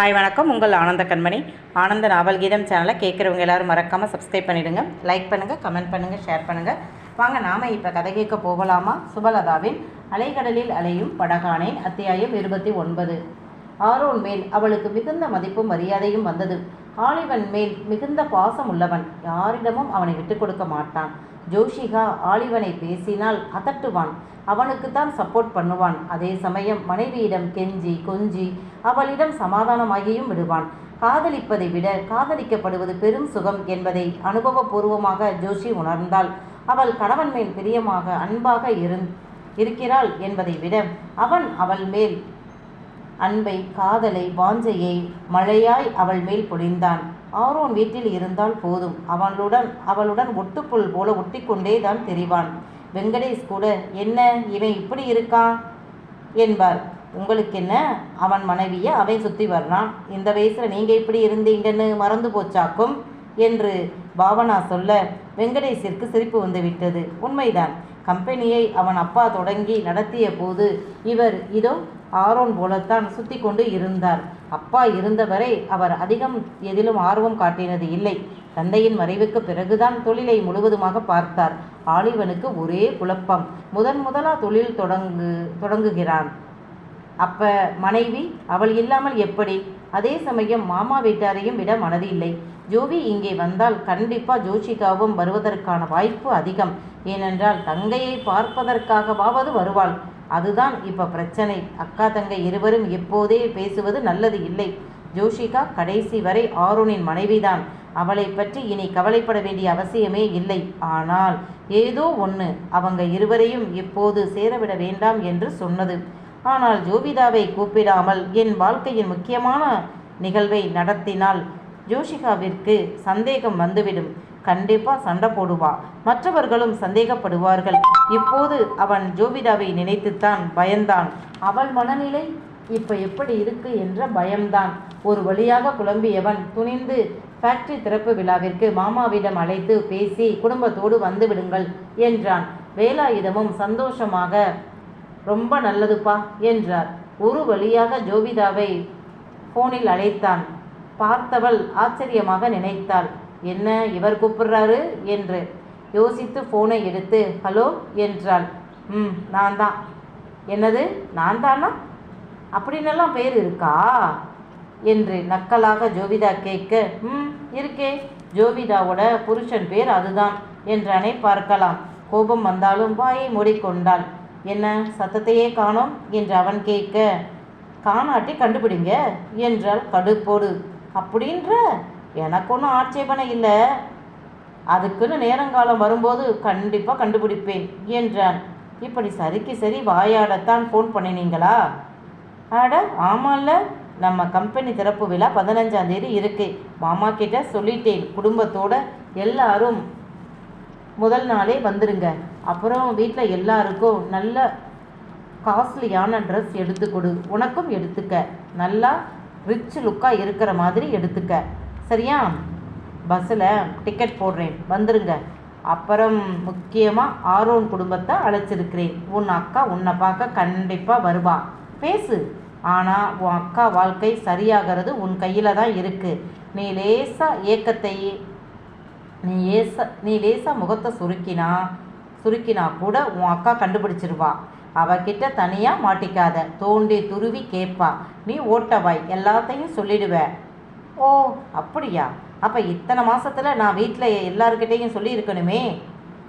Hi வணக்கம். உங்கள் ஆனந்த கண்மணி. ஆனந்த நாவல் கீதம் சேனலை கேட்குறவங்க எல்லாரும் மறக்காமல் சப்ஸ்கிரைப் பண்ணிவிடுங்க லைக் பண்ணுங்கள் கமெண்ட் பண்ணுங்கள் ஷேர் பண்ணுங்கள் வாங்க நாம் இப்போ கதை கேட்க போகலாமா? சுபலதாவின் அலைகடலில் அலையும் படகானேன் அத்தியாயம் இருபத்தி ஒன்பது. ஆரோன் மேல் அவளுக்கு மிகுந்த மதிப்பும் மரியாதையும் வந்தது. ஆலிவன் மேல் மிகுந்த பாசம் உள்ளவன் யாரிடமும் அவனை விட்டுக் கொடுக்க மாட்டான். ஜோஷிகா ஆலிவனை பேசினால் அதட்டுவான் அவனுக்குத்தான் சப்போர்ட் பண்ணுவான். அதே சமயம் மனைவியிடம் கெஞ்சி கொஞ்சி அவளிடம் சமாதானமாகியும் விடுவான். காதலிப்பதை விட காதலிக்கப்படுவது பெரும் சுகம் என்பதை அனுபவபூர்வமாக ஜோஷி உணர்ந்தாள். அவள் கணவன் மேல் பிரியமாக அன்பாக இருந் இருக்கிறாள் என்பதை விட அவன் அவள் மேல் அன்பை காதலை வாஞ்சையை மழையாய் அவள் மேல் பொழிந்தான். ஆரோன் வீட்டில் இருந்தால் போதும். அவளுடன் அவளுடன் ஒட்டுப்புல் போல ஒட்டிக்கொண்டே தான் தெரிவான். வெங்கடேஷ் கூட என்ன? இவன் இப்படி இருக்கான் என்பார். உங்களுக்கு என்ன? அவன் மனைவியை அவன் சுற்றி வர்றான். இந்த வயசில் நீங்கள் இப்படி இருந்தீங்கன்னு மறந்து போச்சாக்கும்? என்று பாவனா சொல்ல வெங்கடேஷிற்கு சிரிப்பு வந்துவிட்டது உண்மைதான். கம்பெனியை அவன் அப்பா தொடங்கி நடத்திய போது இவர் இதோ ஆரோன் போலத்தான் சுத்தி கொண்டு இருந்தார். அப்பா இருந்தவரை அவர் அதிகம் எதிலும் ஆர்வம் காட்டினது இல்லை. தந்தையின் மறைவுக்கு பிறகுதான் தொழிலை முழுவதுமாக பார்த்தார். ஆலிவனுக்கு ஒரே குழப்பம். முதன் முதலா தொழில் தொடங்கு தொடங்குகிறான். அப்ப மனைவி அவள் இல்லாமல் எப்படி? அதே சமயம் மாமா வீட்டாரையும் விட மனதில்லை. ஜோவி இங்கே வந்தால் கண்டிப்பாக ஜோஷிகாவும் வருவதற்கான வாய்ப்பு அதிகம். ஏனென்றால் தங்கையை பார்ப்பதற்காகவாவது வருவாள். அதுதான் இப்போ பிரச்சனை. அக்கா தங்கை இருவரும் எப்போதே பேசுவது நல்லது இல்லை. ஜோஷிகா கடைசி வரை ஆரோனின் மனைவிதான். அவளை பற்றி இனி கவலைப்பட வேண்டிய அவசியமே இல்லை. ஆனால் ஏதோ ஒன்று அவங்க இருவரையும் இப்போது சேரவிட வேண்டாம் என்று சொன்னது. ஆனால் ஜோவிதாவை கூப்பிடாமல் என் வாழ்க்கையின் முக்கியமான நிகழ்வை நடத்தினால் ஜோஷிகாவிற்கு சந்தேகம் வந்துவிடும். கண்டிப்பா சண்டை போடுவா. மற்றவர்களும் சந்தேகப்படுவார்கள். இப்போது அவன் ஜோவிதாவை நினைத்துத்தான் பயந்தான். அவள் மனநிலை இப்ப எப்படி இருக்கு என்ற பயம்தான். ஒரு வழியாக குழம்பியவன் துணிந்து ஃபேக்டரி திறப்பு விழாவிற்கு மாமாவிடம் அழைத்து பேசி குடும்பத்தோடு வந்து விடுங்கள் என்றான். வேலாயுதமும் சந்தோஷமாக ரொம்ப நல்லதுப்பா என்றார். ஒரு வழியாக ஜோவிதாவை ஃபோனில் அழைத்தான். பார்த்தவள் ஆச்சரியமாக நினைத்தாள். என்ன இவர் கூப்பிடுறாரு? என்று. யோசித்து ஃபோனை எடுத்து ஹலோ என்றாள். ம் நான் தான். என்னது? நான் தானா? அப்படின்னெல்லாம் பேர் இருக்கா? என்று நக்கலாக ஜோவிதா கேட்க ம் இருக்கே. ஜோவிதாவோட புருஷன் பேர் அதுதான் என்றானே பார்க்கலாம். கோபம் வந்தாலும் வாயை மூடிக்கொண்டாள். என்ன சத்தத்தையே காணோம்? என்று அவன் கேட்க காணாட்டி கண்டுபிடிங்க என்றாள் கடுப்போடு. அப்படின்ற எனக்கு ஒன்றும் ஆட்சேபனை இல்லை. அதுக்குன்னு நேரங்காலம் வரும்போது கண்டிப்பாக கண்டுபிடிப்பேன் என்றான். இப்படி சரிக்கு சரி வாயாடத்தான் ஃபோன் பண்ணினீங்களா? அட ஆமாம்ல நம்ம கம்பெனி திறப்பு விழா பதினஞ்சாம் தேதி இருக்கு. மாமா கிட்ட சொல்லிட்டேன். குடும்பத்தோட எல்லாரும் முதல் நாளே வந்துருங்க. அப்புறம் வீட்டில் எல்லாருக்கும் நல்ல காஸ்ட்லியான ட்ரெஸ் எடுத்து கொடு. உனக்கும் எடுத்துக்க. நல்லா ரிச் லுக்காக இருக்கிற மாதிரி எடுத்துக்க. சரியா? பஸ்ஸில் டிக்கெட் போடுறேன். வந்துருங்க. அப்புறம் முக்கியமாக ஆரோன் குடும்பத்தை அழைச்சிருக்கிறேன். உன் அக்கா உன்னை பார்க்க கண்டிப்பாக வருவா. பேசு. ஆனால் உன் அக்கா வாழ்க்கை சரியாகிறது உன் கையில் தான் இருக்குது நீ லேசாக ஏக்கத்தை நீ ஏச நீ லேசாக முகத்தை சுருக்கினா சுருக்கினா கூட உன் அக்கா கண்டுபிடிச்சிருவா. அவகிட்ட தனியாக மாட்டிக்காத. தோண்டி துருவி கேட்பா. நீ ஓட்டவாய் எல்லாத்தையும் சொல்லிடுவ. ஓ அப்படியா? அப்போ இத்தனை மாதத்தில் நான் வீட்டில் எல்லாருக்கிட்டேயும் சொல்லியிருக்கணுமே?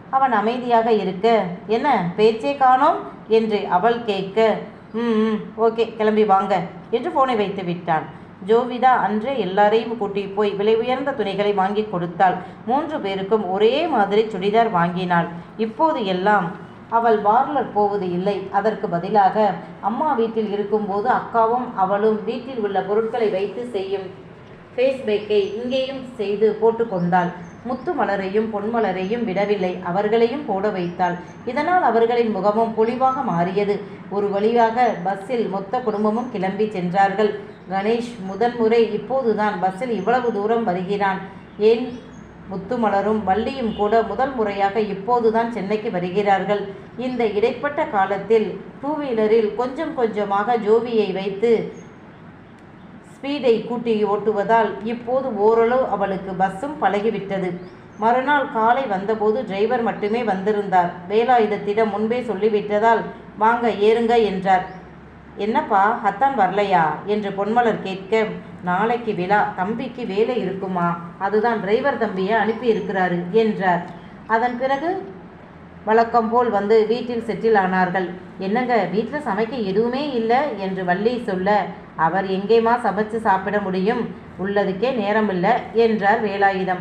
அவன் அமைதியாக இருக்க. என்ன? பேச்சே காணோம்? என்று அவள் கேட்க. ம் ம். ஓகே கிளம்பி வாங்க. என்று ஃபோனை வைத்து விட்டான். ஜோவிதா அன்றே எல்லாரையும் கூட்டி போய் விலை உயர்ந்த துணிகளை வாங்கி கொடுத்தாள். மூன்று பேருக்கும் ஒரே மாதிரி சுடிதார் வாங்கினாள். இப்போது எல்லாம் அவள் பார்லர் போவது இல்லை. அதற்கு பதிலாக அம்மா வீட்டில் இருக்கும்போது அக்காவும் அவளும் வீட்டில் உள்ள பொருட்களை வைத்து செய்யும் ஃபேஸ் பேக்கை இங்கேயும் செய்து போட்டுக்கொண்டாள் முத்து மலரையும் பொன்மலரையும் விடவில்லை. அவர்களையும் போட வைத்தாள். இதனால் அவர்களின் முகமும் பொலிவாக மாறியது. ஒரு வழியாக பஸ்ஸில் மொத்த குடும்பமும் கிளம்பி சென்றார்கள். கணேஷ் முதன்முறை இப்போதுதான் பஸ்ஸில் இவ்வளவு தூரம் வருகிறான். ஏன் முத்துமலரும் வள்ளியும் கூட முதல் முறையாக இப்போதுதான் சென்னைக்கு வருகிறார்கள். இந்த இடைப்பட்ட காலத்தில் டூ வீலரில் கொஞ்சம் கொஞ்சமாக ஜோவியை வைத்து ஸ்பீடை கூட்டி ஓட்டுவதால் இப்போது ஓரளவு அவளுக்கு பஸ்ஸும் பழகிவிட்டது. மறுநாள் காலை வந்தபோது டிரைவர் மட்டுமே வந்திருந்தார். வேலாயுதத்திடம் முன்பே சொல்லிவிட்டதால் வாங்க ஏறுங்க என்றார். என்னப்பா ஹத்தான் வரலையா? என்று பொன்மலர் கேட்க நாளைக்கு விழா தம்பிக்கு வேலை இருக்குமா? அதுதான் டிரைவர் தம்பியை அனுப்பியிருக்கிறாரு என்றார். அதன் பிறகு வழக்கம் போல் வந்து வீட்டில் செட்டில் ஆனார்கள். என்னங்க வீட்டில் சமைக்க எதுவுமே இல்லை? என்று வள்ளி சொல்ல அவர் எங்கேமா சமைச்சு சாப்பிட முடியும்? உள்ளதுக்கே நேரம் இல்லை என்றார் வேலாயுதம்.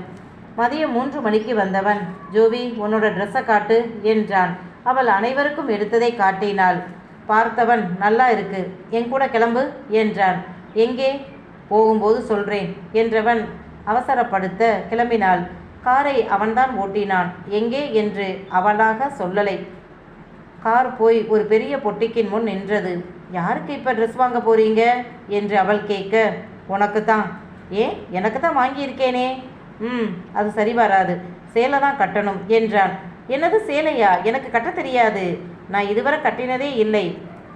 மதியம் மூன்று மணிக்கு வந்தவன் ஜோவி உன்னோட ட்ரெஸ்ஸை காட்டு என்றான். அவள் அனைவருக்கும் எடுத்ததை காட்டினாள். பார்த்தவன் நல்லா இருக்கு. என் கூட கிளம்பு என்றான். எங்கே? போகும்போது சொல்றேன் என்றவன் அவசரப்படுத்த கிளம்பினாள். காரை அவன்தான் ஓட்டினான். எங்கே? என்று அவளாக சொல்லலை. கார் போய் ஒரு பெரிய பொட்டிக்கின் முன் நின்றது. யாருக்கு இப்போ ட்ரெஸ் வாங்க போறீங்க? என்று அவள் கேட்க உனக்கு தான் ஏன் எனக்கு தான் வாங்கியிருக்கேனே. ம் அது சரி வராது. சேலை தான் கட்டணும் என்றான். என்னது சேலையா? எனக்கு கட்ட தெரியாது. நான் இதுவரை கட்டினதே இல்லை.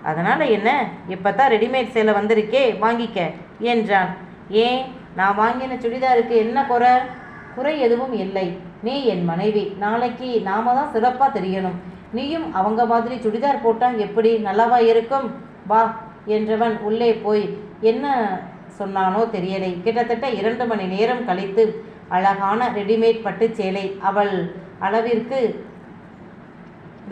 அதனால் என்ன? இப்போ தான் ரெடிமேட் சேலை வந்திருக்கே வாங்கிக்க என்றான். ஏன்? நான் வாங்கின சுடிதாருக்கு என்ன குறை? குறை எதுவும் இல்லை. நீ என் மனைவி. நாளைக்கு நாம தான் சிறப்பாக தெரியணும். நீயும் அவங்க மாதிரி சுடிதார் போட்டால் எப்படி நல்லாவா இருக்கும்? வா என்றவன் உள்ளே போய் என்ன சொன்னானோ தெரியலை. கிட்டத்தட்ட இரண்டு மணி நேரம் கழித்து அழகான ரெடிமேட் பட்டுச் சேலை அவள் அளவிற்கு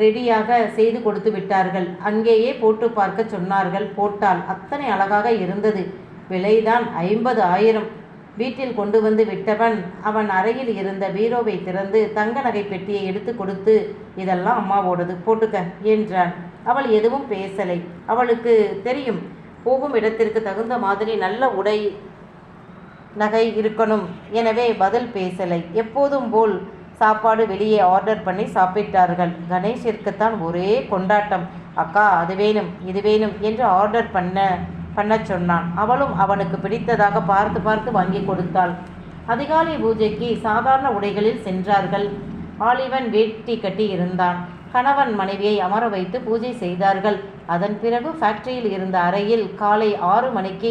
ரெடியாக செய்து கொடுத்து விட்டார்கள். அங்கேயே போட்டு பார்க்க சொன்னார்கள். போட்டால் அத்தனை அழகாக இருந்தது. விலைதான் ஐம்பது ஆயிரம் வீட்டில் கொண்டு வந்து விட்டவன் அவன் அறையில் இருந்த பீரோவை திறந்து தங்க நகை பெட்டியை எடுத்து கொடுத்து இதெல்லாம் அம்மாவோடது போட்டுக்க என்றான். அவள் எதுவும் பேசலை. அவளுக்கு தெரியும் போகும் இடத்திற்கு தகுந்த மாதிரி நல்ல உடை நகை இருக்கணும். எனவே பதில் பேசலை. எப்போதும் போல் சாப்பாடு வெளியே ஆர்டர் பண்ணி சாப்பிட்டார்கள். கணேஷிற்குத்தான் ஒரே கொண்டாட்டம். அக்கா அது வேணும் இது வேணும் என்று ஆர்டர் பண்ண பண்ண சொன்னான். அவளும் அவனுக்கு பிடித்ததாக பார்த்து பார்த்து வாங்கி கொடுத்தாள். அதிகாலை பூஜைக்கு சாதாரண உடைகளில் சென்றார்கள். ஆலிவன் வேட்டி கட்டி இருந்தான். கணவன் மனைவியை அமர வைத்து பூஜை செய்தார்கள். அதன் பிறகு ஃபேக்டரியில் இருந்த அறையில் காலை ஆறு மணிக்கு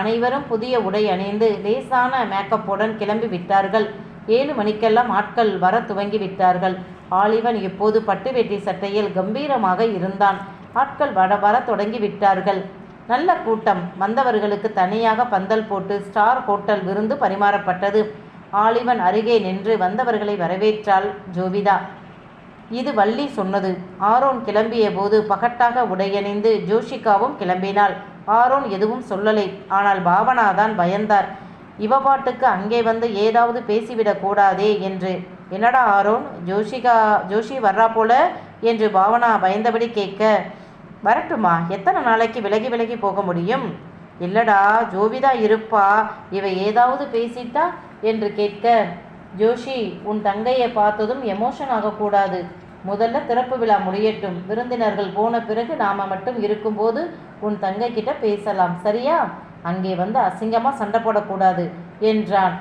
அனைவரும் புதிய உடை அணிந்து லேசான மேக்கப்புடன் கிளம்பி விட்டார்கள். ஏழு மணிக்கெல்லாம் ஆட்கள் வர துவங்கி விட்டார்கள் ஆலிவன் இப்போது பட்டு வேட்டி சட்டையில் கம்பீரமாக இருந்தான். ஆட்கள் வர வர தொடங்கி விட்டார்கள் நல்ல கூட்டம். வந்தவர்களுக்கு தனியாக பந்தல் போட்டு ஸ்டார் ஹோட்டல் விருந்து பரிமாறப்பட்டது. ஆலிவன் அருகே நின்று வந்தவர்களை வரவேற்றாள் ஜோவிதா. இது வள்ளி சொன்னது. ஆரோன் கிளம்பிய போது பகட்டாக உடையணிந்து ஜோஷிகாவும் கிளம்பினாள். ஆரோன் எதுவும் சொல்லலை. ஆனால் பாவனாதான் பயந்தார். இவ பாட்டுக்கு அங்கே வந்து ஏதாவது பேசிவிடக் கூடாதே என்று. என்னடா ஆரோன் ஜோஷிகா ஜோஷி வர்றா போல என்று பாவனா பயந்தபடி கேட்க வரட்டுமா எத்தனை நாளைக்கு விலகி விலகி போக முடியும்? இல்லடா ஜோவிதா இருப்பா இவ ஏதாவது பேசிட்டா? என்று கேட்க ஜோஷி உன் தங்கையை பார்த்ததும் எமோஷன் ஆகக்கூடாது முதல்ல திறப்பு விழா முடியட்டும். விருந்தினர்கள் போன பிறகு நாம மட்டும் இருக்கும்போது உன் தங்கை கிட்ட பேசலாம். சரியா? அங்கே வந்து அசிங்கமாக சண்டை போடக்கூடாது என்றான்.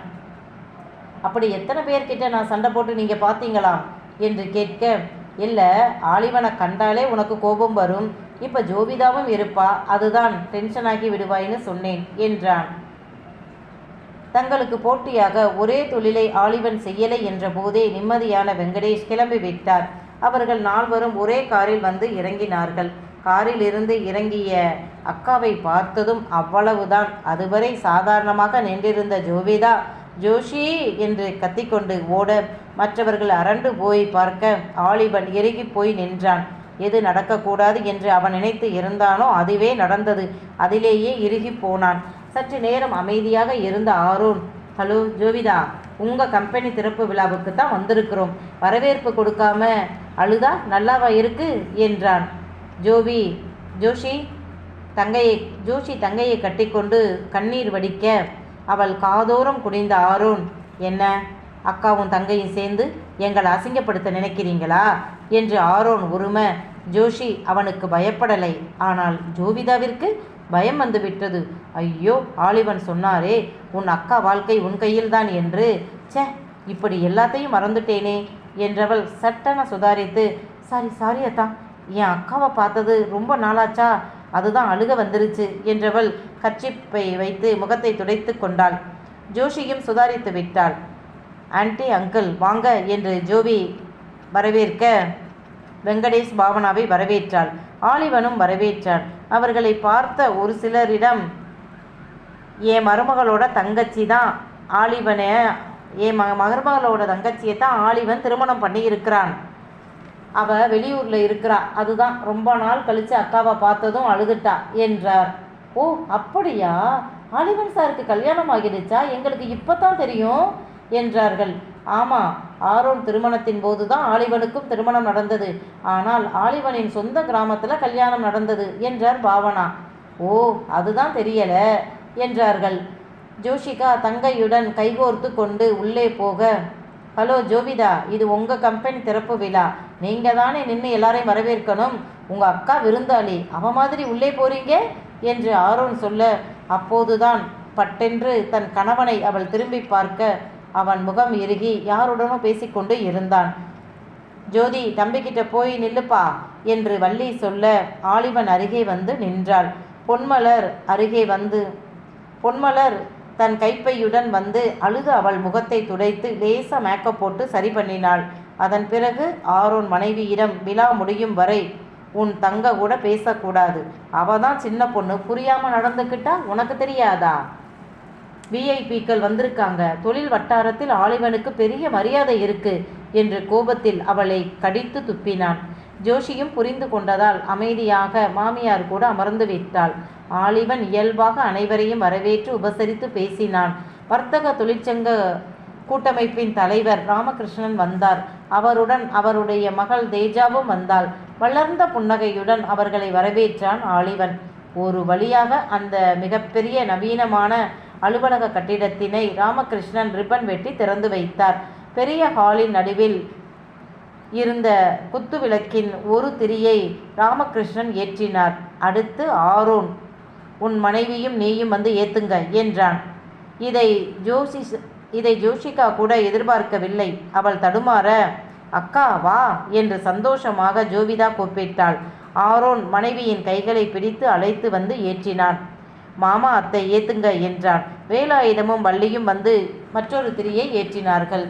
அப்படி எத்தனை பேர்கிட்ட நான் சண்டை போட்டு நீங்கள் பார்த்தீங்களா? என்று கேட்க இல்லை ஆலிவனை கண்டாலே உனக்கு கோபம் வரும். இப்போ ஜோபிதாவும் இருப்பா. அதுதான் டென்ஷன் ஆகி விடுவாய்ன்னு சொன்னேன் என்றான். தங்களுக்கு போட்டியாக ஒரே தொழிலை ஆலிவன் செய்யலை என்ற போதே நிம்மதியான வெங்கடேஷ் கிளம்பி விட்டார். அவர்கள் நால்வரும் ஒரே காரில் வந்து இறங்கினார்கள். காரில் இருந்து இறங்கிய அக்காவை பார்த்ததும் அவ்வளவுதான். அதுவரை சாதாரணமாக நின்றிருந்த ஜோவிதா ஜோஷி என்று கத்திக்கொண்டு ஓட மற்றவர்கள் அரண்டு போய் பார்க்க ஆலிபன் இறுகி போய் நின்றான். எது நடக்கக்கூடாது என்று அவன் நினைத்து இருந்தானோ அதுவே நடந்தது. அதிலேயே இறுகி போனான். சற்று நேரம் அமைதியாக இருந்த ஆரோன் ஹலோ ஜோவிதா உங்கள் கம்பெனி திறப்பு விழாவுக்கு தான் வந்திருக்கிறோம். வரவேற்பு கொடுக்காம அழுதா? நல்லாவா இருக்கு? என்றான். ஜோவி ஜோஷி தங்கையை ஜோஷி தங்கையை கட்டிக்கொண்டு கண்ணீர் வடிக்க அவள் காதோரம் குனிந்த ஆரோன் என்ன? அக்காவும் தங்கையும் சேர்ந்து எங்களை அசிங்கப்படுத்த நினைக்கிறீங்களா? என்று ஆரோன் உரும ஜோஷி அவனுக்கு பயப்படலை. ஆனால் ஜோவிதாவிற்கு பயம் வந்து விட்டது. ஐயோ ஆலிவன் சொன்னாரே உன் அக்கா வாழ்க்கை உன் கையில்தான் என்று. ச்சே இப்படி எல்லாத்தையும் மறந்துட்டேனே என்றவள் சட்டென சுதாரித்து சாரி சாரி அத்தா. என் அக்காவை பார்த்தது ரொம்ப நாளாச்சா? அதுதான் அழுக வந்துருச்சு என்றவள் கச்சிப்பை வைத்து முகத்தை துடைத்து கொண்டாள். ஜோஷியும் சுதாரித்து விட்டாள். ஆன்டி அங்கிள் வாங்க என்று ஜோபி வரவேற்க வெங்கடேஷ் பாவனாவை வரவேற்றாள். ஆலிவனும் வரவேற்றாள். அவர்களை பார்த்த ஒரு சிலரிடம் என் மருமகளோட தங்கச்சி தான் ஆலிவனை. என் ம மருமகளோட தங்கச்சியை தான் ஆலிவன் திருமணம் பண்ணி இருக்கிறான் அவ வெளியூரில் இருக்கிறா. அதுதான் ரொம்ப நாள் கழித்து அக்காவை பார்த்ததும் அழுதுட்டா என்றார். ஓ அப்படியா? ஆலிவன் சாருக்கு கல்யாணம் ஆகிடுச்சா? எங்களுக்கு இப்போ தான் தெரியும் என்றார்கள். ஆமாம் ஆரோன் திருமணத்தின் போது தான் ஆலிவனுக்கும் திருமணம் நடந்தது. ஆனால் ஆலிவனின் சொந்த கிராமத்தில் கல்யாணம் நடந்தது என்றார் பாவனா. ஓ அதுதான் தெரியல என்றார்கள். ஜோஷிகா தங்கையுடன் கைகோர்த்து கொண்டு உள்ளே போக ஹலோ ஜோவிதா இது உங்கள் கம்பெனி திறப்பு விழா. நீங்கள் தானே நின்று எல்லாரையும் வரவேற்கணும். உங்கள் அக்கா விருந்தாளி அவ மாதிரி உள்ளே போறீங்க? என்று ஆரோன் சொல்ல அப்போதுதான். பட்டென்று தன் கணவனை அவள் திரும்பி பார்க்க அவன் முகம் இறுகி யாருடனோ பேசிக்கொண்டு இருந்தான். ஜோதி தம்பிக்கிட்ட போய் நில்லுப்பா என்று வள்ளி சொல்ல ஆலிவன் அருகே வந்து நின்றாள். பொன்மலர் அருகே வந்து பொன்மலர் தன் கைப்பையுடன் வந்து அழுது அவள் முகத்தை துடைத்து லேசாக மேக்கப் போட்டு சரி பண்ணினாள். அதன் பிறகு ஆரோன் மனைவியிடம் விழா முடியும் வரை உன் தங்க கூட பேசக்கூடாது. அவ தான் சின்ன பொண்ணு. புரியாம நடந்துக்கிட்டா உனக்கு தெரியாதா? விஐபிக்கள் வந்திருக்காங்க. தொழில் வட்டாரத்தில் ஆலிவனுக்கு பெரிய மரியாதை இருக்கு என்று கோபத்தில் அவளை கடித்து துப்பினான். ஜோஷியும் புரிந்து கொண்டதால் அமைதியாக மாமியார் கூட அமர்ந்து விட்டாள். ஆலிவன் இயல்பாக அனைவரையும் வரவேற்று உபசரித்து பேசினான். வர்த்தக தொழிற்சங்க கூட்டமைப்பின் தலைவர் ராமகிருஷ்ணன் வந்தார். அவருடன் அவருடைய மகள் தேஜாவும் வந்தாள். வளர்ந்த புன்னகையுடன் அவர்களை வரவேற்றான் ஆலிவன். ஒரு வழியாக அந்த மிகப்பெரிய நவீனமான அலுவலக கட்டிடத்தினை ராமகிருஷ்ணன் ரிப்பன் வெட்டி திறந்து வைத்தார். பெரிய ஹாலின் நடுவில் இருந்த குத்து விளக்கின் ஒரு திரியை ராமகிருஷ்ணன் ஏற்றினார். அடுத்து ஆரோன் உன் மனைவியும் நீயும் வந்து ஏத்துங்க என்றான். இதை ஜோசிஸ் இதை ஜோஷிகா கூட எதிர்பார்க்கவில்லை. அவள் தடுமாற அக்கா வா என்று சந்தோஷமாக ஜோவிதா கூப்பிட்டாள். ஆரோன் மனைவியின் கைகளை பிடித்து அழைத்து வந்து ஏற்றினான். மாமா அத்தை ஏத்துங்க என்றான். வேலாயுதமும் வள்ளியும் வந்து மற்றொரு திரியை ஏற்றினார்கள்.